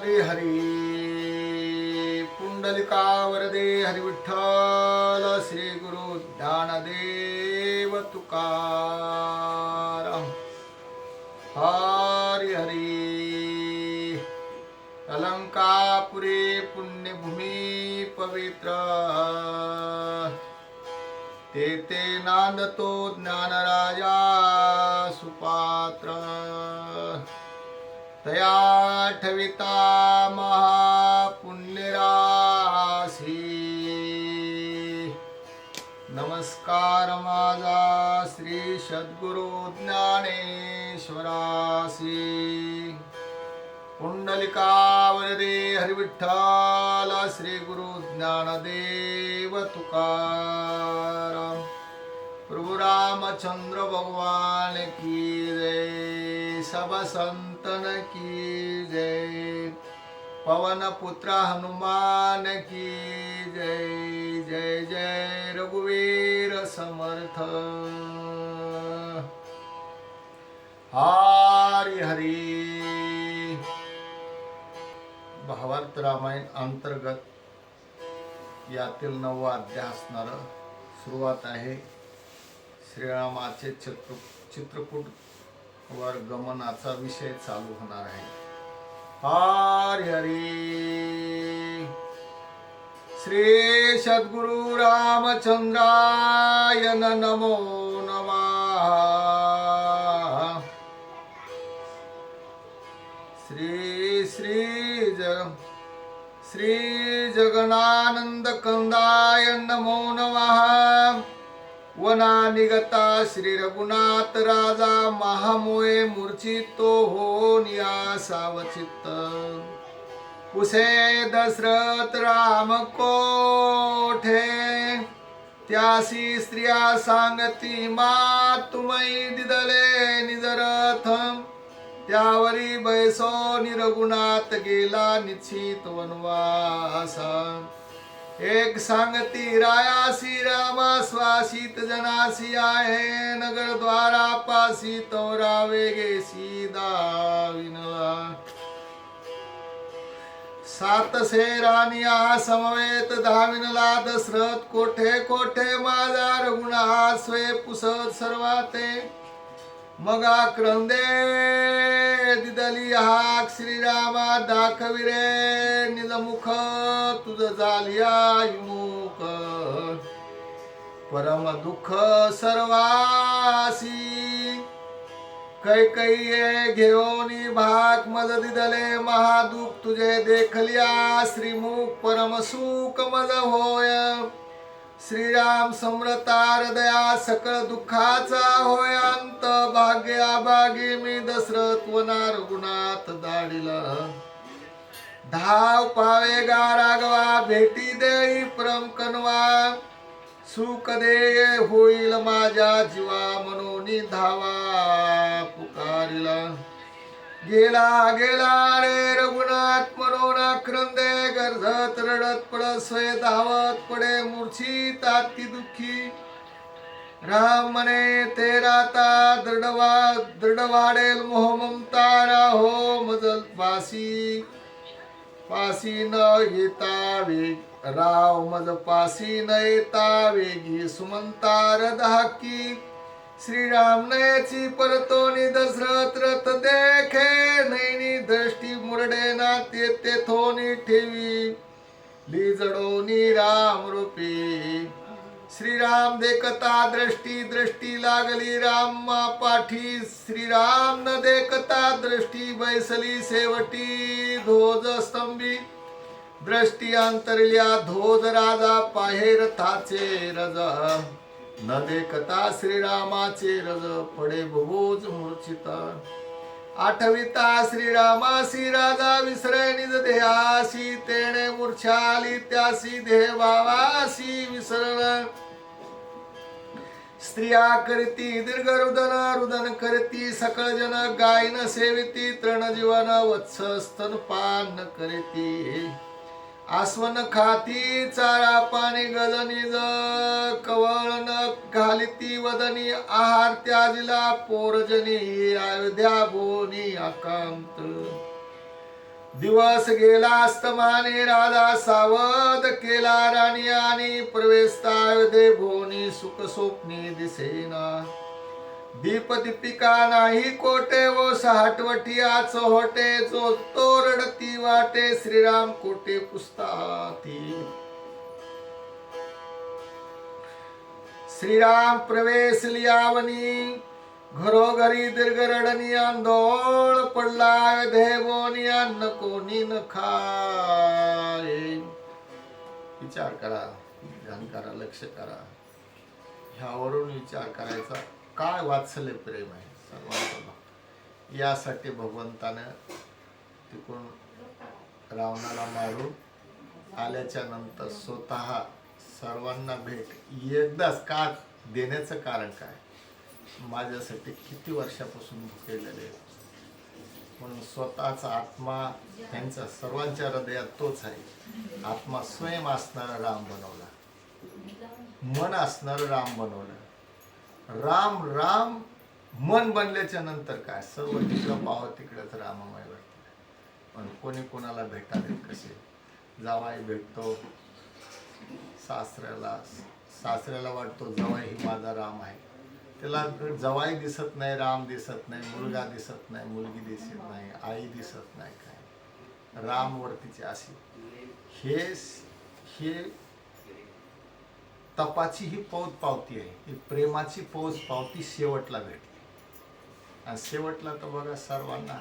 हरी हरी। पुंडलिकावरदे हरी विठ्ठल श्री गुरु ज्ञानदेव तुकार हरी हरी। अलंकापुरी पुण्यभूमी पवित्र। ते ते नांदतो ज्ञानराजा सुपात्र। तया ठविता महापुण्यराशी। नमस्कार माझा श्री सद्गुरु ज्ञानेश्वरासी। पुंडलिका वरदे हरिविठ्ठल श्री गुरु ज्ञानदेव तुकाराम। प्रभु रामचंद्र भगवान की जय। सब संतन की जय। पवन पुत्र हनुमान की जय। जय जय रघुवीर समर्थ। हरी हरी। भावार्थ रामायण अंतर्गत यातील नववा अध्याय असणार सुरुवात आहे. श्रीरामाचे चित्र चित्रकूट वर गमनाचा विषय चालू होणार आहे. हरी हरे. श्री सद्गुरु रामचंद्राय नमो नमः. श्री श्री जग श्री जगनानंद कंदाय नमो नमः. वना निगता श्री रघुनाथ राजा महामोये मूर्छितो हो सावचित्त. पुसे दशरथ राम कोठे? त्यासी स्त्रिया सांगती मा तुमई दिदले निजरथ. त्यावरी बैसो निरघुनाथ गेला निश्चित वनवासा. एक सांगती रायासी रामा स्वासित जनासी आहे. नगर द्वारा पासी तोरा वेगे सीधा विनला. सात सेरानिया समवेत धाविनला दशरथ कोठे कोठे माझा रघुनाथ स्वे पुसत सर्वाते. मगा क्रंदे दिदली हाक श्रीरामा दाखविरे निजमुख तुझ झालिया विमुख परम दुःख सर्वासी कैकय्ये घेऊनी भाग मज दिदले महादुख तुझे देखलिया श्रीमुख परम सुख मज होय. श्रीराम समृता हृदया सकळ दुःखाचा होय अंत भाग्या भागी मी दशरथ वनार गुणात दाडिला. धाव पावे गा राघवा भेटी देई परम कनवा. सुख दे होईल माझ्या जीवा मनोनी धावा पुकारिला. गेला गेला रे रघुनाथ म्हणून क्रंदे गर्धत रडत पडत स्वय धावत पडे मूर्छी ताती दुःखी. राम म्हणे ते राता दृढवा दृढ वाढेल मोह ममता राहो मजल पासी पासी न येता वेग राव मज पासी न येता वेगी. सुमंतार धाकी श्रीराम नयची परतोनी दशरथ रथ देखे नैनी दृष्टी मुरडे ना ते तेथोनी ठेवी. लिजडोनी राम रूपी. श्रीराम देखता दृष्टी दृष्टी लागली राम पाठी. श्रीराम न देखता दृष्टी बैसली सेवटी ध्वज स्तंभी. दृष्टी अंतरल्या ध्वज राजा पाहेर थाचे रज. न देखता श्रीरामाचे रज पडे भुभुज मूर्छिता आठविता श्रीरामासी राजा विसरे निज देहासी तेणे मूर्छाली त्यासी देह भावासी विसरण. स्त्रिया करती दीर्घ रुदन रुदन करती सकळ जन गायन सेविती तृण जीवन वत्स स्तनपान करती. आसवन खाती चारा पाणी गजनी ज कवळन घालिती वदनी आहार त्याजिला पोरजनी अयोध्या बोनी अकांत दिवस गेला अस्तमाने राजा सावध केला राणी आणि प्रवेशता अयोध्ये भोनी सुख स्वप्नी दिसेना. दीप दीपिका नाही कोटे व सहाटवटियाच होटे जो तो रडती वाटे श्रीराम कोटे पुस्ताती. श्रीराम प्रवेश लियावनी घरोघरी दीर्घरडणी आंदोळ पडला देवोनी अन्न कोणी न खाय. विचार करा ध्यान करा लक्ष करा. ह्यावरून विचार करायचा काय वात्सल्य प्रेम आहे? सर्वांसोबत यासाठी भगवंतानं तिकडून रावणाला मारून आल्याच्यानंतर स्वतः सर्वांना भेट एकदाच का देण्याचं कारण काय? माझ्यासाठी किती वर्षापासून भुकेलेले म्हणून स्वतःचा आत्मा त्यांचा सर्वांच्या हृदयात तोच आहे. आत्मा स्वयं असणारा राम बनवला. मन असणारं राम बनवलं. राम राम मन बनल्याच्या नंतर काय? सर्व तिकडं पाव तिकडंच राममय वाटतं. पण कोणी कोणाला भेटाले कसे? जावाई भेटतो सासऱ्याला सासऱ्याला वाटतो जवाई ही माझा राम आहे. त्याला जवाई दिसत नाही राम दिसत नाही मुलगा दिसत नाही मुलगी दिसत नाही आई दिसत नाही काय. रामवरतीचे असे अशी. हे हे तपाची ही पौत पावती आहे. ही प्रेमाची पौज पावती शेवटला भेटते आणि शेवटला तर बघा सर्वांना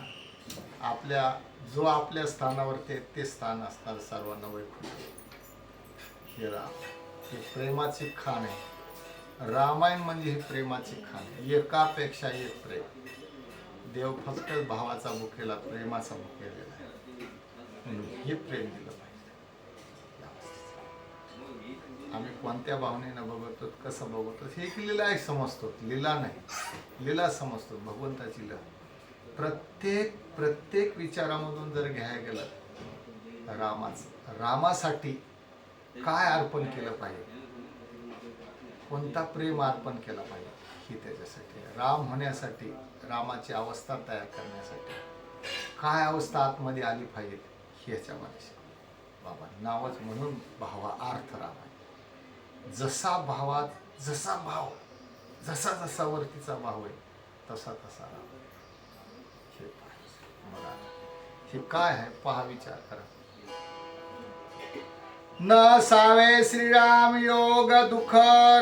आपल्या जो आपल्या स्थानावरती आहे ते स्थान असणार सर्वांना वैकुंठ हे राम हे प्रेमाची खाण आहे. रामायण म्हणजे ही प्रेमाची खाण आहे. एकापेक्षा एक प्रेम. देव फक्त भावाचा मुखेला प्रेमाचा मुखेलेला आहे. हे प्रेम दिलं आम्ही कोणत्या भावनेनं बघतो कसं बघतो हे एक लीला आहे समजतो. लीला नाही. लीला समजतो भगवंताची लिला. प्रत्येक प्रत्येक विचारामधून जर घ्यायला गेलं रामाच रामासाठी काय अर्पण केलं पाहिजे? कोणता प्रेम अर्पण केला पाहिजे? ही त्याच्यासाठी. राम होण्यासाठी रामाची अवस्था तयार करण्यासाठी. काय अवस्था आतमध्ये आली पाहिजे? ह्याच्या ह्याच्यामध्ये बाबा नावच म्हणून भावा अर्थ राम आहे जसा भावात जसा भाव जसा जसा वरतीचा भाव आहे तसा तसा हे बघा. हे काय आहे? पहा विचार करा. न सावे श्रीराम योग दुःख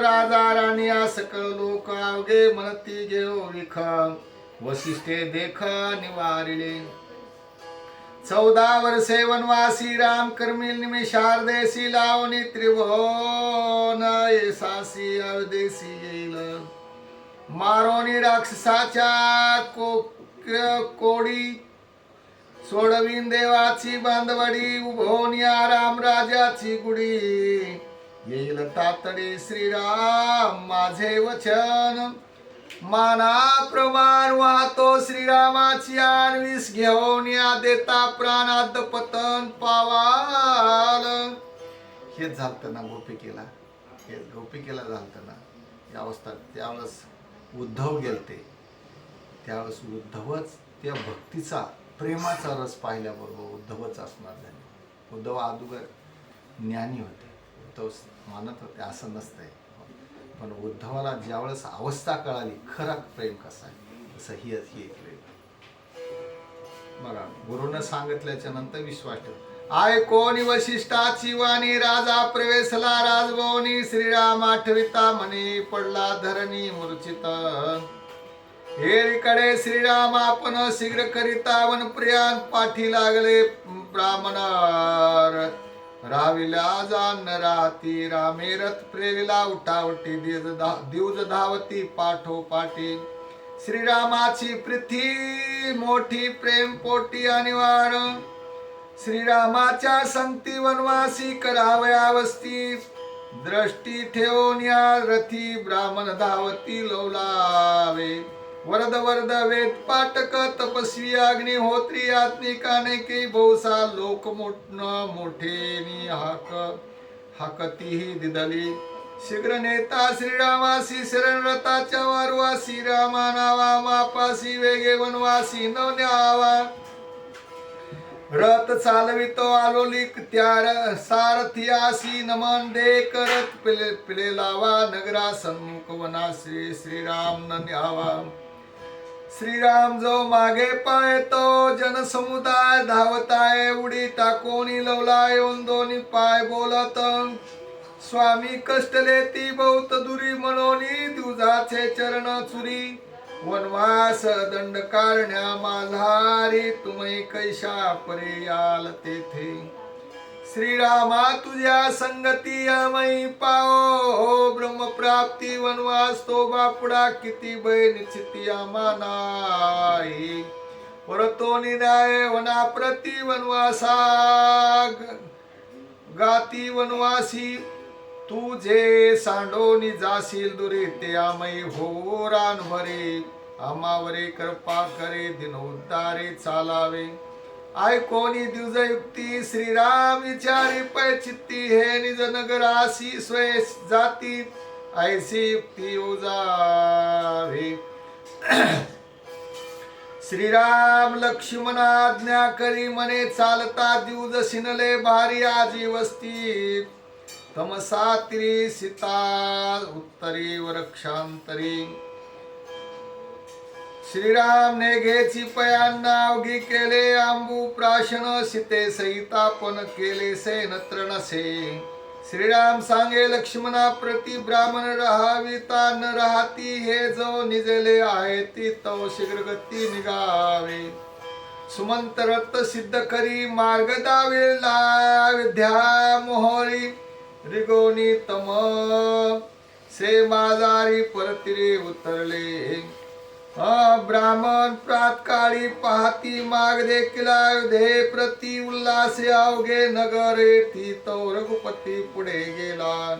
राजा राणी सकळ लोक अवघे म्हणती घेऊ विख. वशिष्ठे देख निवारिले चौदा वर्षे वनवासी राम कर्मिल निमिषार्देशी लावणी त्रिभुवन येसासी अवदेशी येईल. मारोनी राक्षसाच्या को कोडी सोडवीन देवाची बांधवडी उभोन या राजाची गुडी येईल तातडी श्रीराम माझे वचन. माना प्रमाण वाहतो श्रीरामाची आणवीस घेऊन या देता प्राणात पतन पावाल. हेच झालतं ना गोपिकेला हे गोपिकेला झालतं ना या अवस्था त्यावेळेस उद्धव गेलते. त्यावेळेस उद्धवच त्या भक्तीचा प्रेमाचा रस पाहिल्याबरोबर उद्धवच असणार झाले. उद्धव अदुगर ज्ञानी होते. उद्धव मानत होते असं नसतंय. पण उद्धवाला ज्यावेळेस अवस्था कळाली खरं प्रेम कसा आहे? तसं ही ही एक प्रेम बघा गुरुनं सांगितल्याच्या नंतर विश्वास ठेव. आय कोणी वशिष्ठा शिवानी राजा प्रवेशला राजभवनी श्रीराम आठविता म्हणे पडला धरणी मूर्चित हेरीकडे श्रीराम आपण शीघ्र करिता वन प्रियान पाठी लागले ब्राह्मण. राविला जान राती रामेरत प्रेरिला उठावटी दिवज धा- दिवज धावती पाठो पाठी श्रीरामाची पृथ्वी मोठी प्रेम पोटी अनिवार. श्रीरामाच्या संगती वनवासी करावया वस्ती दृष्टी ठेवून या रथी ब्राह्मण धावती लोलावे. वरद वरद वेद पाटक तपस्वी अग्निहोत्री आत्मिकाने की बहुसा लोक मोठन मोठेनी हाक हाकतीही दिदली. शीघ्र नेता श्रीरामासी शरण रताच्या वारवासी रामा नावा मापासी वेगे वनवासी न न्यावा रथ चालवितो आलोलिक त्या सारथी सारथियासी नमन दे करत पिले पिले लावा नगरा सन्मुख वना श्री श्रीराम न न्यावा श्रीराम जो मागे पायतो जनसमुदाय धावताय उडी टाकोनी लवला येऊन दोन्ही पाय बोलत. स्वामी कष्टले ती बहुत दुरी मनोनी दिवजाचे चरण चुरी. वनवास दंड कारण्या माल्हारी तुम्ही कैशा परे याल तेथे श्रीरामा तुझ्या संगती अमयी पाओ हो, ब्रह्मप्राप्ती वनवास तो बापुडा किती बैन निश्चिती आमानाई परतो निदाय वना प्रति वनवासा. ग- गाती वनवासी तुझे सांडोनी जाशील दुरे ते आमई हो रान भरे आमावरे कृपा करे दिन उद्धारे चालावे. ऐकोनी द्विजयुक्ती श्रीराम विचारी पै चित्ती हे निज नगरासी स्वय जाती ऐसी युक्ती उजावी. श्रीराम लक्ष्मण आज्ञा करी मने चालता दिवज शिनले भारी आजी वस्ती. तमसात्री सीता उत्तरी वृक्षांतरी श्रीराम ने घेची पयांना अवघी केले आंबू प्राशन सीते सहितापन केले से नत्र नसे श्रीराम सांगे लक्ष्मणा प्रति ब्राह्मण राहाविता न राहती हे जो निजले आहे ती तो शीघ्रगती निघावे. सुमंत सिद्ध करी मार्ग विद्या मोहरी रिगोनी तम. से माजारी परतिरे उतरले. ब्राह्मण प्रातकाळी पाहती माग देखील दे प्रति उल्हासे अवघे नगर येथी तो रघुपती पुढे गेला.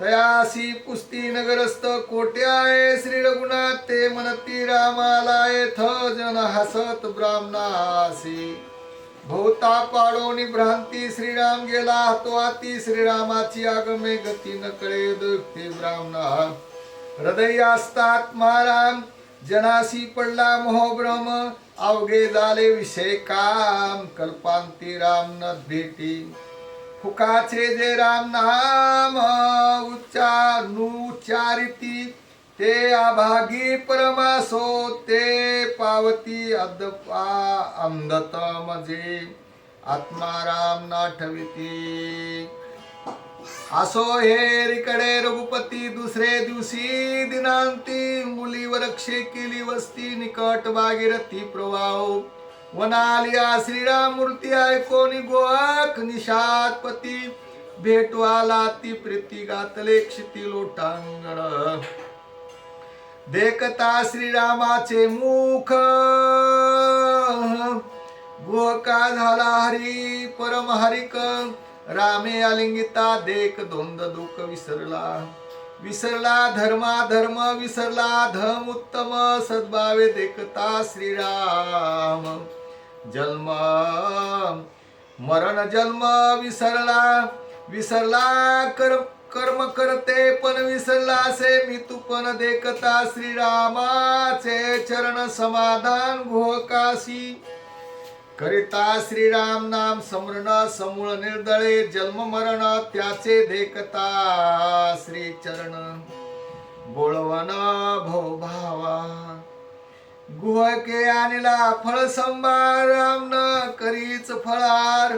तयासी पुस्ती नगरस्थ कोटे आहे? श्री रघुनाथ ते म्हणती रामाला येथ जन हसत ब्राह्मणासी. भोवता पाडोनी भ्रांती श्रीराम गेला तो आती श्रीरामाची आगमे गती न कळे दुःखी ब्राह्मणा. हृदय असतात महाराम जनासी पडला मोहभ्रम अवघे झाले विषय काम. कल्पांती राम न भेटी. फुकाचे जे राम नाम उच्चारुच्चारिती ते अभागी परमासो ते पावती अद्पा अंधत मजे आत्मा राम नाठविती असो हेरीकडे रघुपती दुसरे दिवशी दिनांती मुलीवर रक्षे केली वस्ती निकट भागीरथी प्रवाह. वनालिया श्रीराम मूर्ती ऐकोनी गोवाक निषादपती. भेटवाला ती प्रीती गातले क्षिती लोटांगण. देखता श्रीरामाचे मुख. गोका झाला हरी परम हरिक रामे आलिंगिता देख दोंद दुःख विसरला. विसरला धर्मा धर्म विसरला धम उत्तम सद्भावे देखता श्रीराम. जन्म मरण जन्म विसरला. विसरला कर्म कर्म करते पण विसरला से मी तू पण देखता श्रीरामाचे चरण समाधान घोकाशी. करिता श्रीराम नाम समृण समूळ निर्दळे जन्म मरण त्याचे देखता श्री चरण बोळवन भव भावा गुहके आणला फळ संभार राम न करीच फळार.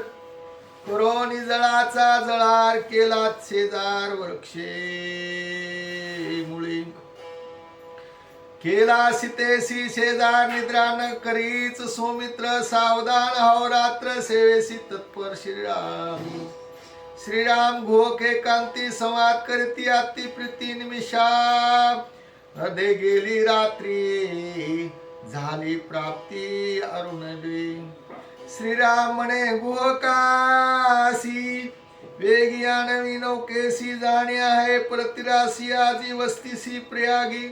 करो निजळाचा जळार केला शेजार वृक्षे मुळी. केला सीतेसी शेजा निद्रा न करीच सोमित्र सावधान हवरात्र सेवेसी तत्पर श्रीराम. श्रीराम घोके कांती संवाद करती अति प्रीती निमिषा. हृदय गेली रात्री झाली प्राप्ती अरुणवी श्रीराम म्हणे गुहकासी वेगी आणवी नौकेसी जाणी आहे प्रतिरासी आजी वस्तीसी प्रयागी.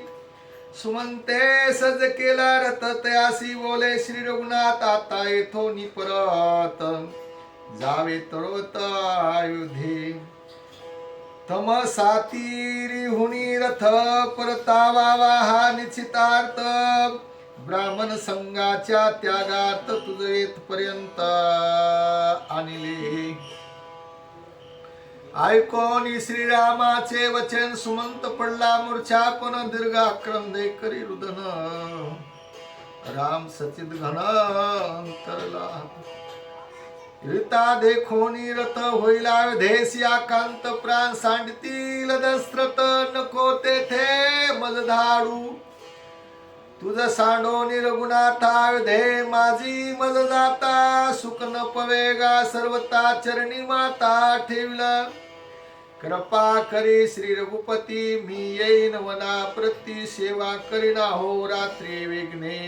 सुमंते सज केला रथ तयासी बोले श्री रघुनाथ आता येथो नि परत. जावे तरोत आयुधे. तम सातीरी हुनी रथ परतावा हा निश्चितार्थ. ब्राह्मण संघाच्या त्यागात तुझ येथपर्यंत आणले. ऐकोनी श्रीरामाचे वचन सुमंत पडला मूर्छा पण दीर्घ आक्रंदे करी रुदन. राम सचित घन अंतरला रिता देखोनी रथ होईल अवधेस कांत प्राण सांडतील दस्त्रत नको तेथे मज धाडू तुझ सांडो रघुनाथा दे माझी मज जाता सुख पवेगा सर्वता चरणी माता ठेवलं. कृपा करी श्री रघुपती मी येईन वना प्रती सेवा करीना हो रात्री विघ्ने.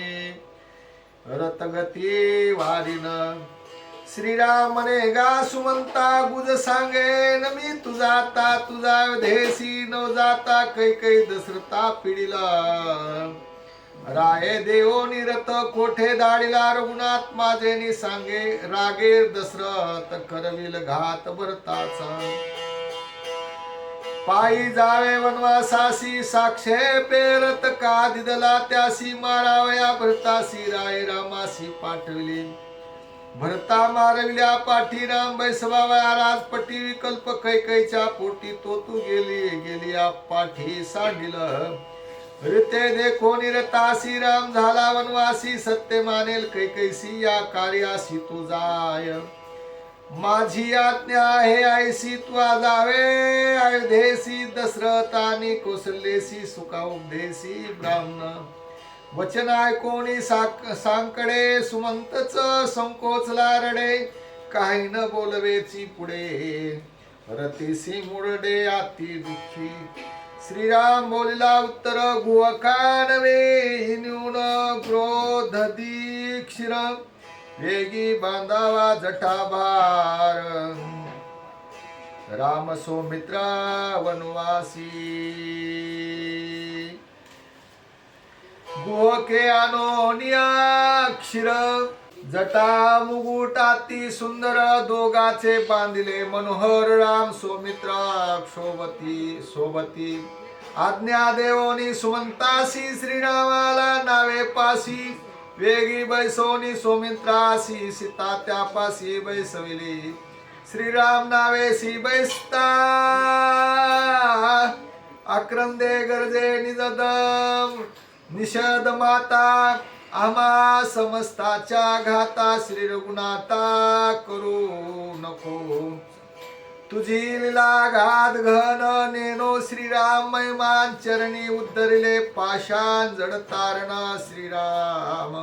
रतगती वारीन. श्रीरामने गा सुमंता गुज सांगेन मी तुझा तुझा देसी न जाता कै कै दसरता पिढीला. राये देवो निरत कोठे दाडीला रघुनाथ? माझे सांगे रागे दशरथ करविल घात भरताचा पायी जावे वनवासासी साक्षे पेरत का दिदला त्यासी मारावया भरतासी राय रामासी पाठविली. भरता मारविल्या पाठी राम बैसवावया राजपटी विकल्प कैकैच्या पोटी तो तू गेली गेली पाठी सांडिल. रिते देखो निरतासी राम झाला वनवासी सत्य मानेल कैकैसी या कार्यासी तू जाय. माझी आज्ञा आहे ऐसी तू जावे अयोध्येसी दशरथ आणि कौशल्येसी सुका उपदेसी ब्राह्मण. वचन ऐकोणी साक सांकडे सुमंतच संकोचला रडे. काही न बोलवेची पुढे. रतीसी मुरडे आती दुःखी. श्रीराम बोलिला उत्तर गुहकानवे न्यून क्रोध दीक्षिर वेगी बांधावा जटाभार राम सौमित्रा वनवासी। गोके अनोनियाक्षिर जटा मुगुटाती सुंदर दोघाचे बांधिले मनोहर राम सौमित्रा सोबती सोबती आज्ञा देवोनी सुमंतासी श्रीरामाला नावे पासी. वेगी बैसोनी सोमित्रासी सीता त्यापासी बैसविली. श्रीराम नावेसी बैसता. अक्रंदे गरजे निजदम. निषद माता आम्हा समस्ताच्या घाता श्री रघुनाथा करू नको. तुझी लिला घात घन नेनो श्रीराम मैमान चरणी उद्धरिले पाषाण जड तारण श्रीराम.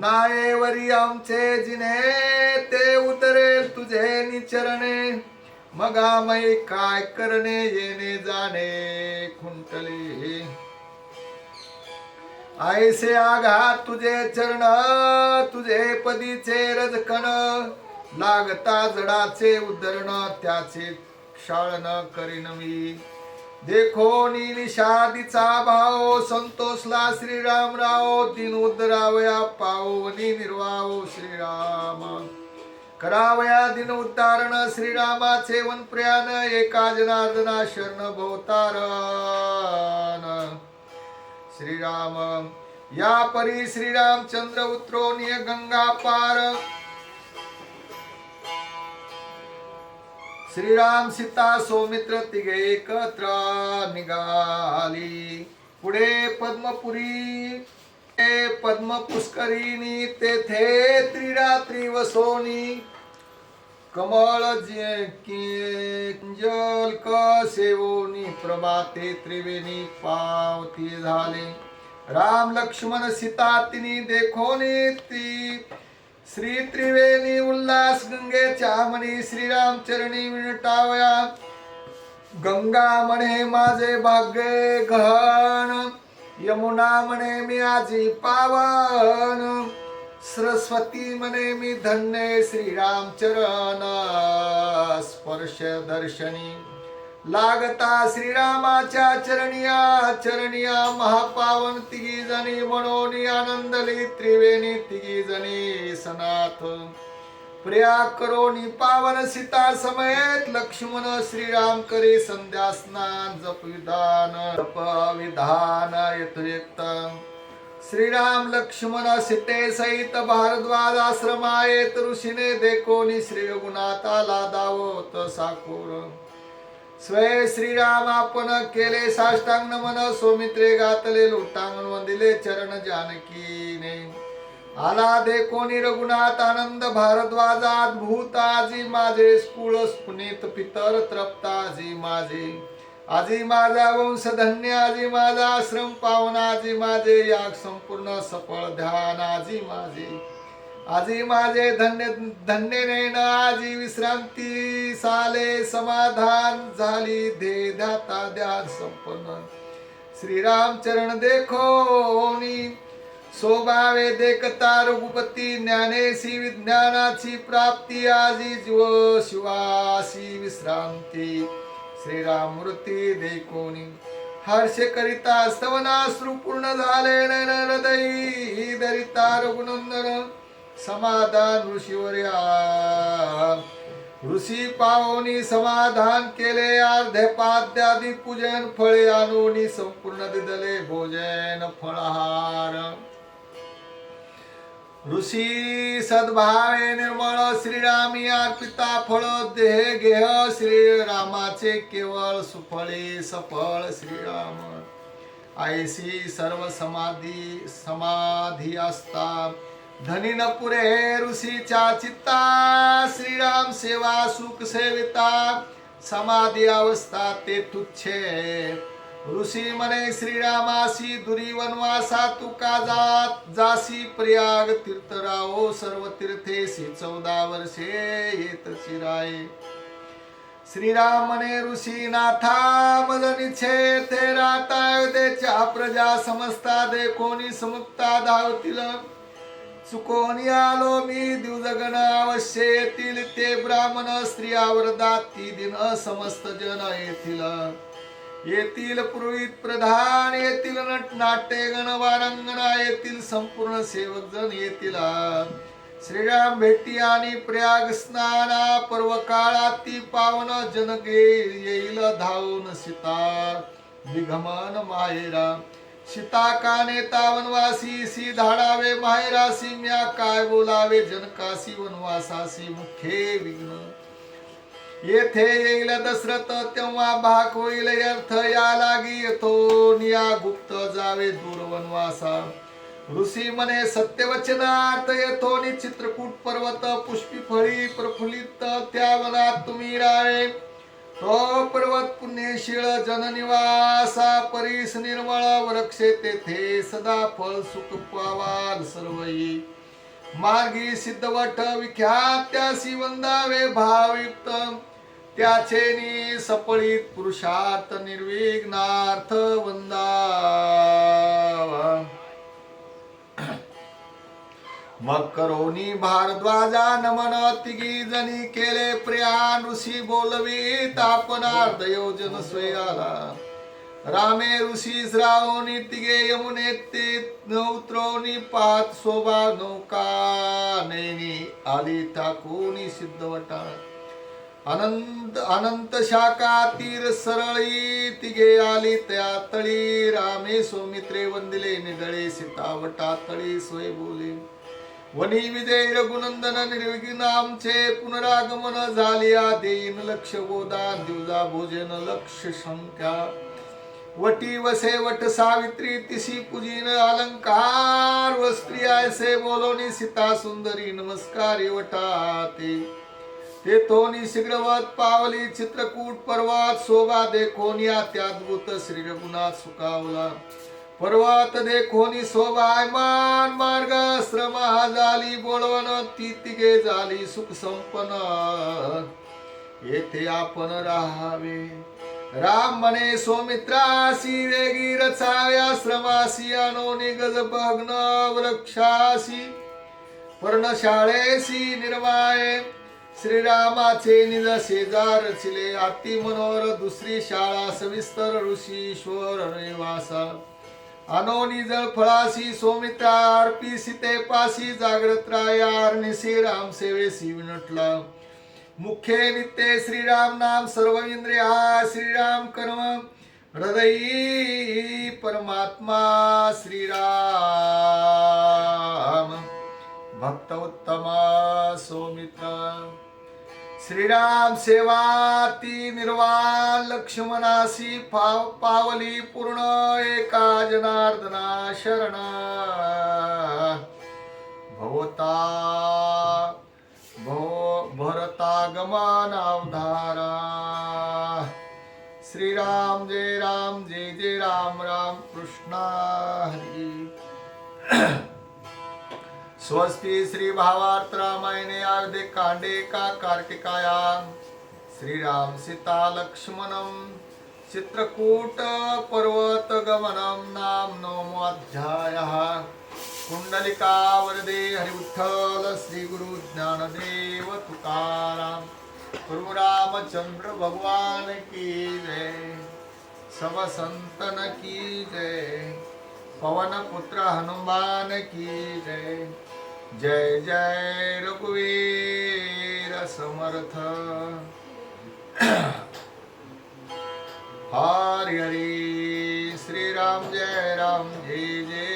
नायेवरी आमचे जिने ते उतरेल तुझे निचरणे. मग काय करणे येणे जाणे खुंटले. ऐसे आघात तुझे चरण तुझे पदीचे रजकण लागता जडाचे उद्धरण त्याचे क्षाळन करीन मी. देखो निषादीचा भाव संतोषला श्रीराम राव. दिन उद्धरावया पावनी निर्वाहो श्रीराम. करावया दिन उद्धारण श्रीरामाचे वन प्रयाण. एका जनार्दना शरण भोवतारण. श्रीराम। या परी श्रीरामचंद्र उतरोनिय गंगा पार। श्रीराम सीता सौमित्र तिघे एकत्र निघाली। पुढे पद्मपुरी ते पद्म पुष्करिणी तेथे त्रिरात्री वसोनी। कमळ जे किंजल क सेवोनी प्रभाते त्रिवेणी पावती झाले. राम लक्ष्मण सीता तिनी देखोनी ती श्री त्रिवेणी उल्हास गंगेच्या म्हणी श्रीराम चरणी विनटावया. गंगा म्हणे माझे भाग्य गहन. यमुना म्हणे मी आजी पावन. सरस्वती मने मी धन्य श्रीराम चरण स्पर्श दर्शनी. लागता श्रीरामाच्या चरणिया चरणिया महापावन तिघी जणी म्हणून आनंदली त्रिवेणी तिघी जणी सनाथ. प्रिया करोनी पावन सीता समेत लक्ष्मण श्रीराम करे संध्या स्नान जप विधान जप विधान यथयुक्त श्रीराम लक्ष्मण सीते सहित भारद्वाज आश्रमायेत ऋषीने देखोनी श्री रघुनाथाला दावत साखोर. स्वय श्रीराम आपण केले साष्टांग नमन सौमित्रे गातले लोटांगण वंदिले चरण जानकीने. आला दे कोणी रघुनाथ आनंद भारद्वाजात भूताजी माझे स्कुळ पुनीत पितर तृप्ताजी माझे. आजी माझा वंश धन्य आजी माझा आश्रम पावन आजी माझे याग संपूर्ण सफळ ध्यान आजी माझे. आजी माझे धन्य धन्य नेण आजी विश्रांती साले समाधान झाली दे ध्याता ध्यान संपन्न. श्रीराम चरण देखोनी शोभावे देखता रघुपती ज्ञानेशी विज्ञानाची प्राप्ती आजी जीव शिवासी विश्रांती. श्रीराम मूर्ती देखोनी. हर्ष करिता सवनाश्रू पूर्ण झाले नयन हृदयी दरिता रघुनंदन समाधान ऋषीवर्या. ऋषी पावनी समाधान केले अर्ध्यापाद्यादी पूजन फळे आणून संपूर्ण दिदले भोजन फळहार. ऋषी सद्भावे निर्मळ श्रीरामी अर्पिता फळ देह गेह श्रीरामाचे केवळ सुफळे सफळ श्रीराम आयसी सर्व समाधी समाधी असता धनी न पुरे ऋषीच्या चित्ता श्रीराम सेवा सुख सेविता समाधी अवस्था ते तुच्छे ऋषी म्हणे श्रीरामासी दुरी वनवासा तू का जात जासी प्रयाग तीर्थराओ सर्व तीर्थेसी चौदा वर्षे येत शिराय. श्रीराम म्हणे ऋषी नाथा मदनिछे ते राता अयोध्येच्या प्रजा समजता कोणी समुक्ता धावतील. चुकोनी आलो मी दिवजगण अवश्य येतील ते ब्राह्मण स्त्रियावर दाती दिन समस्त जन येतील. येथील पुरोहित प्रधान येथील नट नाट्य गण वारंगणा येथील संपूर्ण सेवक जण येतील श्रीराम भेटी आणि प्रयाग स्नाना पर्व काळात ती पावन जनगे येईल धावून सीता विगमन माहेरा सीता काने वनवासी सी धाडावे माहेरा सिम्या काय बोलावे जनकासी वनवासासी मुखे विघ्न. येथे येईल दशरथ तेव्हा भाग होईल अर्थ या लागी येतो निया गुप्त जावे दूर वनवासा. ऋषी म्हणे सत्यवचनार्थ येतो नि चित्रकूट पर्वत. पुष्पी फळी प्रफुल्लित त्या वनात तुम्ही राहे तो पर्वत पुण्यशीळ जननिवासा. परीस निर्मळ वृक्षे तेथे सदा फळ सुख पावाल सर्वई मागी सिद्धवट विख्यात त्यासी वंदावे भावयुक्त त्याचे नि सपळीत पुरुषार्थ निर्विघ्नार्थ वंदावा. मग करोनी भारद्वाजा नमन तिघी जणी केले प्रिया ऋषी बोलवी तापनार्ध योजन स्वयाला रामे ऋषी श्रावणी तिघे यमुने ते उतरवणी पाच शोभा नौका नेनी आली टाकूनी सिद्धवटा। अनंत अनंत शाखा तीर सरळी तिघे आली त्या तळी। रामे सौमित्रे वंदिले निडळे सीतावटा तळी सोय बोले। वनी विजय रघुनंदन निर्विघ्नामचे पुनरागमन झालिया देईन लक्ष गोदान दिवजा भोजन लक्ष संख्या वटी वसे वट सावित्री तिशी पूजिन अलंकार व स्त्री बोलोनी सीता सुंदरी नमस्कार वटाते. ते तोनी शीघ्रवत पावली चित्रकूट पर्वत शोभा देखोनी अत्याद्भुत श्री रघुनाथ सुखावला पर्वत देखोनी शोभायमान मार्ग श्रम झाली बोलवन ती तिघे झाली सुख संपन्न. येथे आपण राहावे. राम म्हणे सौमित्रासी वेगी रचाया श्रमासी अनो निगज भग्न वृक्षासी पर्णशाळेसी निर्माय श्रीरामाचे निज शेजार रचिले अति मनोहर दुसरी शाळा सविस्तर ऋषीश्वर रेवासा अनो निज फळासी सौमित्रा अर्पी सीते पासी जागृत रायार निसी राम सेवेसी विनटला मुख्य नित्य श्रीराम नाम सर्व इंद्रिया श्रीराम कर्म। हृदयी परमात्मा श्रीराम। भक्त उत्तमा सौमित्र। श्रीराम सेवा ती निर्वाण लक्ष्मणासी पाव पावली पूर्ण एका जनार्दना शरणा। भवता भव भरता श्रीराम जय राम जय जय राम राम कृष्णा हरी। स्वस्ति श्री भावार्थ रामायणे आयुधे कांडे का कार्तिकाया। श्रीराम सीता लक्ष्मणम चित्रकूट पर्वत गमनम नाम नवमोऽध्याय कुंडलिका वरदे श्री गुरु ज्ञानदेव तुकाराम। प्रभु रामचंद्र भगवान की जय सब संतन की जय पवन पुत्र हनुमान की जय जय जय रघुवीर समर्थ। हरि हरि श्री राम जय राम, जय जय।